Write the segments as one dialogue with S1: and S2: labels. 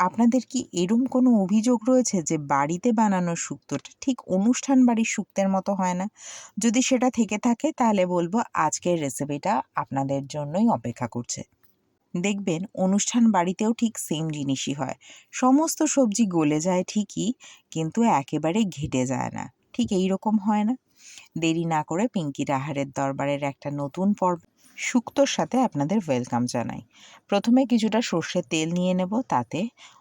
S1: আপনাদের কি এরম কোনো অভিযোগ রয়েছে যে বাড়িতে বানানো শুক্তোটা ঠিক অনুষ্ঠান বাড়ির শুক্তের মতো হয় না? যদি সেটা থেকে থাকে, তাহলে বলব আজকের রেসিপিটা আপনাদের জন্যই অপেক্ষা করছে। দেখবেন অনুষ্ঠান বাড়িতেও ঠিক সেম জিনিসই হয়। সমস্ত সবজি গলে যায় ঠিকই, কিন্তু একেবারে ঘেটে যায় না। ঠিক এই রকম হয় না? দেরি না করে পিঙ্কি রাহারের দরবারের একটা নতুন পর্ব শুক্তোর সাথে আপনাদের ওয়েলকাম জানাই। প্রথমে কিছুটা সর্ষের তেল নিয়ে নেব, তাতে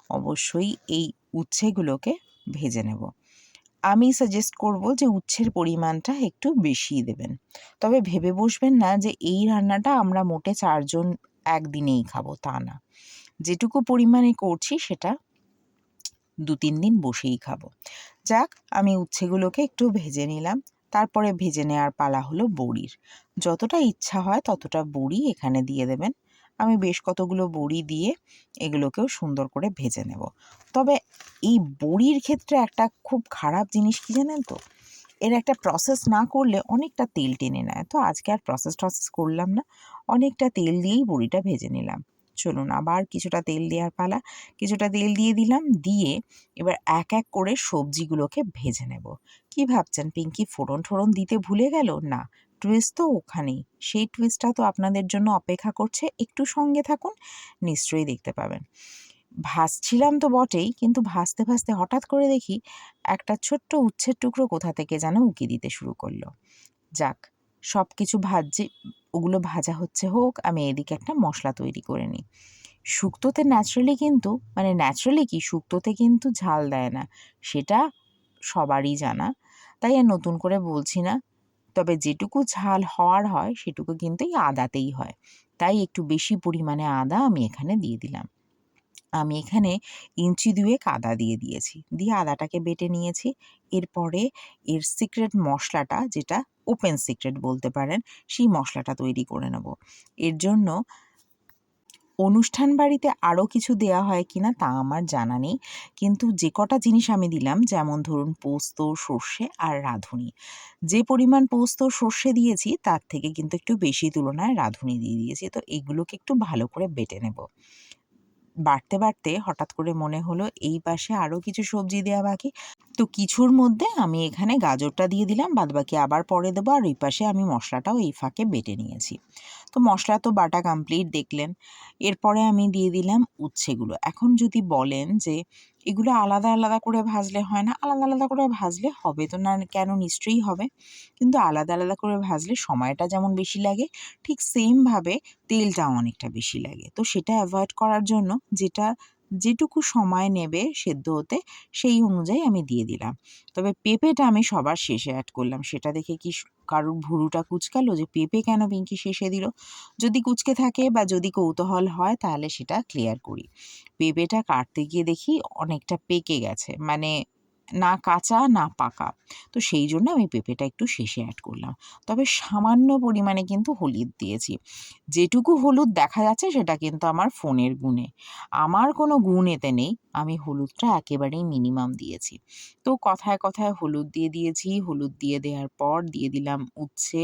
S1: অবশ্যই এই উচ্ছেগুলোকে ভেজে নেব। আমি সাজেস্ট করব যে উচ্ছের পরিমাণটা একটু বেশিই দেবেন। তবে ভেবে বসবেন না যে এই রান্নাটা আমরা মোটে চারজন একদিনেই খাব, তা না। যেটুকু পরিমাণে করছি সেটা দু তিন দিন বসেই খাব। যাক, আমি উচ্ছেগুলোকে একটু ভেজে নিলাম। তারপরে ভেজে নেওয়ার পালা হলো বড়ির। যতটা ইচ্ছা হয় ততটা বড়ি এখানে দিয়ে দেবেন। আমি বেশ কতগুলো বড়ি দিয়ে এগুলোকেও সুন্দর করে ভেজে নেব। তবে এই বড়ির ক্ষেত্রে একটা খুব খারাপ জিনিস কি জানেন তো? এর একটা প্রসেস না করলে অনেকটা তেল টেনে নেয়। তো আজকে আর প্রসেস টসেস করলাম না। অনেকটা তেল দিয়েই বড়িটা ভেজে নিলাম। চলুন আবার কিছুটা তেল দেওয়ার পালা। কিছুটা তেল দিয়ে দিলাম, দিয়ে এবার এক এক করে সবজিগুলোকে ভেজে নেব। কি ভাবছেন, পিঙ্কি ফোড়ন ঠোড়ন দিতে ভুলে গেল? না টুইস্ট তো ওখানেই। সেই টুইস্টটা তো আপনাদের জন্য অপেক্ষা করছে। একটু সঙ্গে থাকুন, নিশ্চয়ই দেখতে পাবেন। ভাসছিলাম তো বটেই, কিন্তু ভাসতে ভাসতে হঠাৎ করে দেখি একটা ছোট্ট উচ্ছের টুকরো কোথা থেকে যেন উঁকি দিতে শুরু করল। যাক সব কিছু ভাজছে, ওগুলো ভাজা হচ্ছে হোক, আমি এদিকে একটা মশলা তৈরি করে নিই। শুক্তোতে ন্যাচারালি কিন্তু মানে ন্যাচারালি কি, শুক্তোতে কিন্তু ঝাল দেয় না, সেটা সবারই জানা। তাই আর নতুন করে বলছি না, তবে যেটুকু ঝাল হওয়ার হয়, সেটুকু কিন্তু এই আদাতেই হয়। তাই একটু বেশি পরিমাণে আদা আমি এখানে দিয়ে দিলাম। আমি এখানে ইঞ্চি দুয়েক আদা দিয়ে দিয়েছি। দিয়ে আদাটাকে বেটে নিয়েছি। এরপরে এর সিক্রেট মশলাটা, যেটা ওপেন সিক্রেট বলতে পারেন, সেই মশলাটা তৈরি করে নেব। এর জন্য অনুষ্ঠান বাড়িতে আরও কিছু দেয়া হয় কি না তা আমার জানা নেই, কিন্তু যে কটা জিনিস আমি দিলাম, যেমন ধরুন পোস্ত, সর্ষে আর রাঁধুনি, যে পরিমাণ পোস্ত, সর্ষে দিয়েছি তার থেকে কিন্তু একটু বেশি তুলনায় রাঁধুনি দিয়ে দিয়েছি, তো এগুলোকে একটু ভালো করে বেটে নেব। বাড়তে বাড়তে হঠাৎ করে মনে হলো এই পাশে আরও কিছু সবজি দেওয়া বাকি তো কিছুর মধ্যে আমি এখানে গাজরটা দিয়ে দিলাম, বাদবাকি আবার পরে দেবো। আর ওই পাশে আমি মশলাটাও এই ফাঁকে বেটে নিয়েছি। তো মশলা তো বাটা কমপ্লিট দেখলেন। এরপরে আমি দিয়ে দিলাম উচ্ছেগুলো। এখন যদি বলেন যে এগুলো আলাদা আলাদা করে ভাজলে হয় না, আলাদা আলাদা করে ভাজলে হবে তো না, কেন নিশ্চয়ই হবে? কিন্তু আলাদা আলাদা করে ভাজলে সময়টা যেমন বেশি লাগে, ঠিক সেমভাবে তেলটাও অনেকটা বেশি লাগে। তো সেটা অ্যাভয়েড করার জন্য যেটা যেটুকু সময় নেবে সেদ্ধ হতে, সেই অনুযায়ী আমি দিয়ে দিলাম। তবে পেঁপেটা আমি সবার শেষে অ্যাড করলাম। সেটা দেখে কি কারুর ভুরুটা কুচকালো যে পেঁপে কেন পিঙ্কি শেষে দিল? যদি কুচকে থাকে বা যদি কৌতূহল হয় তাহলে সেটা ক্লিয়ার করি। পেঁপেটা কাটতে গিয়ে দেখি অনেকটা পেকে গেছে। মানে না কাঁচা, না পাকা। তো সেই জন্য আমি পেঁপেটা একটু শেষে অ্যাড করলাম। তবে সামান্য পরিমাণে কিন্তু হলুদ দিয়েছি। যেটুকু হলুদ দেখা যাচ্ছে সেটা কিন্তু আমার ফোনের গুণে। আমার কোনো গুণ এতে নেই। আমি হলুদটা একেবারেই মিনিমাম দিয়েছি। তো কথায় কথায় হলুদ দিয়ে দিয়েছি। হলুদ দিয়ে দেওয়ার পর দিয়ে দিলাম উচ্ছে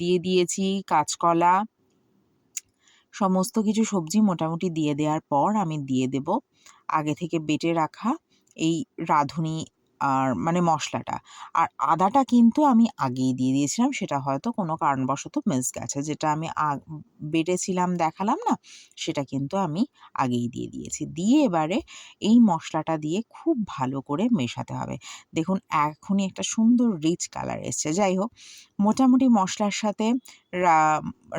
S1: দিয়ে দিয়েছি কাঁচকলা। সমস্ত কিছু সবজি মোটামুটি দিয়ে দেওয়ার পর আমি দিয়ে দেব আগে থেকে বেটে রাখা এই রাঁধুনি আর মানে মশলাটা। আর আদাটা কিন্তু আমি আগেই দিয়ে দিয়েছিলাম, সেটা হয়তো কোনো কারণবশত মিস গেছে। যেটা আমি বেটেছিলাম, দেখালাম না, সেটা কিন্তু আমি আগেই দিয়ে দিয়েছি। দিয়ে এবারে এই মশলাটা দিয়ে খুব ভালো করে মেশাতে হবে। দেখুন, এখনই একটা সুন্দর রিচ কালার এসছে। যাই হোক, মোটামুটি মশলার সাথে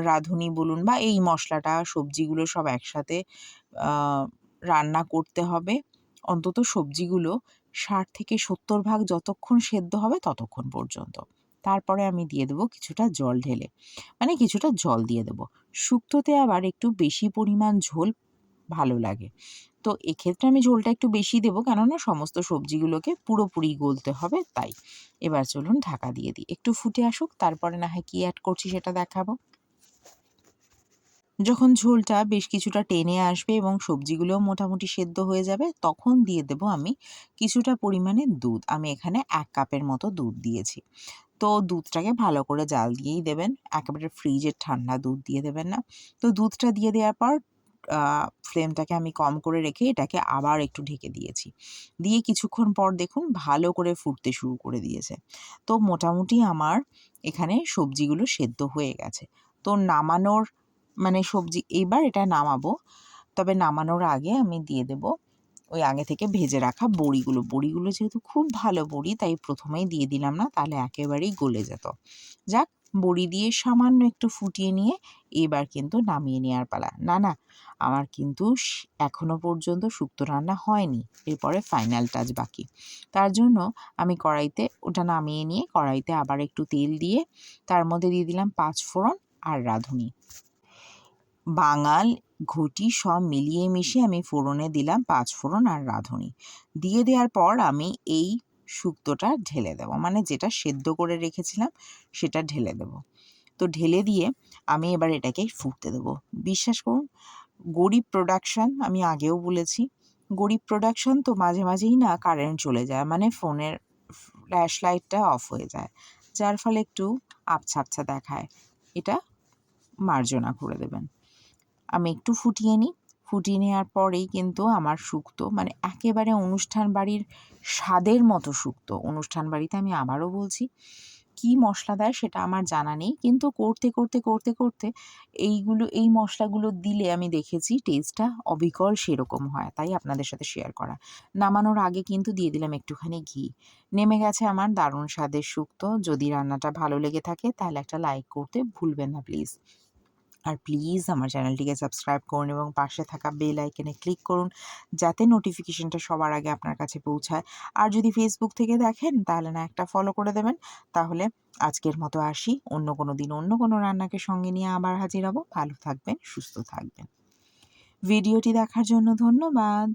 S1: রাঁধুনি বলুন বা এই মশলাটা, সবজিগুলো সব একসাথে রান্না করতে হবে। অন্তত সবজিগুলো ষাট থেকে সত্তর ভাগ যতক্ষণ সেদ্ধ হবে ততক্ষণ পর্যন্ত। তারপরে আমি দিয়ে দেবো কিছুটা জল ঢেলে। মানে কিছুটা জল দিয়ে দেবো। শুক্তোতে আবার একটু বেশি পরিমাণ ঝোল ভালো লাগে। তো এক্ষেত্রে আমি ঝোলটা একটু বেশি দেবো কেননা সমস্ত সবজিগুলোকে পুরোপুরি গলতে হবে তাই। এবার চলুন ঢাকা দিয়ে দিই। একটু ফুটে আসুক, তারপরে না হয় কী অ্যাড করছি সেটা দেখাবো। যখন ঝোলটা বেশ কিছুটা টেনে আসবে এবং সবজিগুলোও মোটামুটি সেদ্ধ হয়ে যাবে, তখন দিয়ে দেব আমি কিছুটা পরিমাণে দুধ। আমি এখানে এক কাপের মতো দুধ দিয়েছি। তো দুধটাকে ভালো করে জাল দিয়েই দেবেন। একেবারে ফ্রিজের ঠান্ডা দুধ দিয়ে দেবেন না। তো দুধটা দিয়ে দেওয়ার পর ফ্লেমটাকে আমি কম করে রেখে এটাকে আবার একটু ঢেকে দিয়েছি। দিয়ে কিছুক্ষণ পর দেখুন, ভালো করে ফুটতে শুরু করে দিয়েছে। তো মোটামুটি আমার এখানে সবজিগুলো সেদ্ধ হয়ে গেছে। তো নামানোর মানে সবজি এইবার এটা নামাবো। তবে নামানোর আগে আমি দিয়ে দেব ওই আগে থেকে ভেজে রাখা বড়িগুলো। বড়িগুলো যেহেতু খুব ভালো বড়ি, তাই প্রথমেই দিয়ে দিলাম না, তাহলে একেবারেই গলে যেত। যাক, বড়ি দিয়ে সামান্য একটু ফুটিয়ে নিয়ে এবার কিন্তু নামিয়ে নেওয়ার পালা। না না, আমার কিন্তু এখনও পর্যন্ত শুক্তো রান্না হয়নি, এরপরে ফাইনাল টাচ বাকি। তার জন্য আমি কড়াইতে ওটা নামিয়ে নিয়ে কড়াইতে আবার একটু তেল দিয়ে তার মধ্যে দিয়ে দিলাম পাঁচ ফোড়ন আর রাঁধুনি। বাঙাল ঘটি সব মিলিয়ে মিশিয়ে আমি ফোড়নে দিলাম পাঁচ ফোড়ন আর রাঁধুনি। দিয়ে দেওয়ার পর আমি এই শুক্তোটা ঢেলে দেবো। মানে যেটা সেদ্ধ করে রেখেছিলাম সেটা ঢেলে দেবো। তো ঢেলে দিয়ে আমি এবার এটাকে ফুটতে দেবো। বিশ্বাস করুন, গরিব প্রোডাকশান আমি আগেও বলেছি, গরিব প্রোডাকশান তো মাঝে মাঝেই না কারেন্ট চলে যায়। মানে ফোনের ফ্ল্যাশ লাইটটা অফ হয়ে যায়, যার ফলে একটু আবছা আবছা দেখায়। এটা মার্জনা করে দেবেন। আমি একটু ফুটিয়ে নিই। ফুটিয়ে নেওয়ার পরেই কিন্তু আমার শুক্তো মানে একেবারে অনুষ্ঠান বাড়ির স্বাদের মতো শুক্তো। অনুষ্ঠান বাড়িতে আমি আবারও বলছি, কি মশলা দেয় সেটা আমার জানা নেই। কিন্তু করতে করতে করতে করতে এইগুলো, এই মশলাগুলো দিলে আমি দেখেছি টেস্টটা অবিকল সেরকম হয়। তাই আপনাদের সাথে শেয়ার করা। নামানোর আগে কিন্তু দিয়ে দিলাম একটুখানি ঘি। নেমে গেছে আমার দারুণ স্বাদের শুক্তো। যদি রান্নাটা ভালো লেগে থাকে তাহলে একটা লাইক করতে ভুলবেন না প্লিজ আর প্লিজ আমার চ্যানেলটিকে সাবস্ক্রাইব করুন এবং পাশে থাকা বেল আইকনে ক্লিক করুন, যাতে নোটিফিকেশনটা সবার আগে আপনার কাছে পৌঁছায়। আর যদি ফেসবুক থেকে দেখেন, তাহলে না একটা ফলো করে দেবেন। তাহলে আজকের মতো আসি। অন্য কোনো দিন অন্য কোনো রান্নাকে সঙ্গে নিয়ে আবার হাজির হব। ভালো থাকবেন, সুস্থ থাকবেন। ভিডিওটি দেখার জন্য ধন্যবাদ।